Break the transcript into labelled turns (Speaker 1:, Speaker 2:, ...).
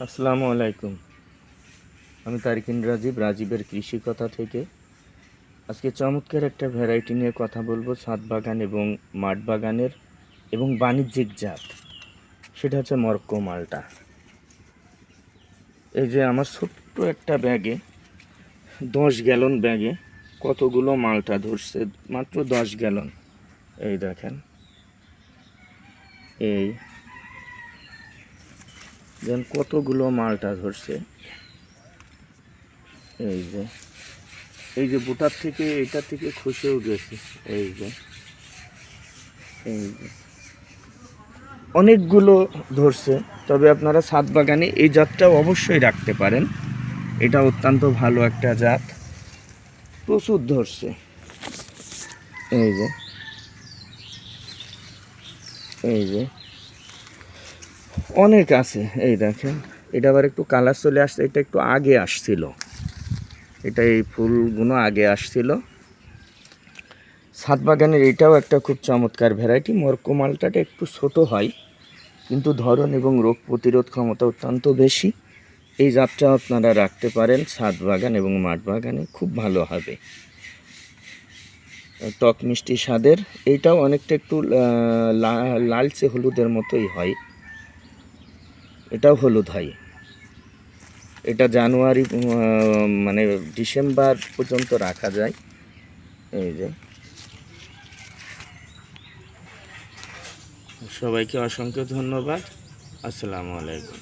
Speaker 1: আসসালামু আলাইকুম। আমি তারিকিন রাজীব, রাজীবের কৃষি কথা থেকে। আজকে চমৎকার একটা ভ্যারাইটি নিয়ে কথা বলব, ছাদ বাগান এবং মাঠ বাগানের এবং বাণিজ্যিক জাত। সেটা হচ্ছে মরক্কো, মালটা। এই যে আমার ছোট্ট একটা ব্যাগে, দশ গ্যালন ব্যাগে কতগুলো মালটা ধরছে? মাত্র দশ গ্যালন। এই দেখেন। এই দেন কতগুলো মালটা ধরছে। এই যে এই যে বুটার থেকে এটা থেকে খসেও গেছে। এই যে এই যে। অনেকগুলো ধরছে, তবে আপনারা ছাদ বাগানে এই জাতটা অবশ্যই রাখতে পারেন। এটা অত্যন্ত ভালো একটা জাত। প্রচুর ধরছে। এই যে এই যে। অনেক আছে। এই দেখেন, এটা আবার একটু কালার চলে আসছে, এটা একটু আগে আসছিল। এটা এই ফুলগুলো আগে আসছিল। ছাদ বাগানের এটাও একটা খুব চমৎকার ভ্যারাইটি মরকো মালটাটা একটু ছোট হয়, কিন্তু ধরন এবং রোগ প্রতিরোধ ক্ষমতা অত্যন্ত বেশি। এই জাতটা আপনারা রাখতে পারেন, ছাদ বাগান এবং মাঠ বাগানে খুব ভালো হবে। টক মিষ্টি স্বাদের এইটাও অনেকটা একটু লালচে হলুদের মতোই হয়। এটাও হলুদ হয়। এটা জানুয়ারি মানে ডিসেম্বর পর্যন্ত রাখা যায়। এই যে। সবাইকে অসংখ্য ধন্যবাদ। আসসালামু আলাইকুম।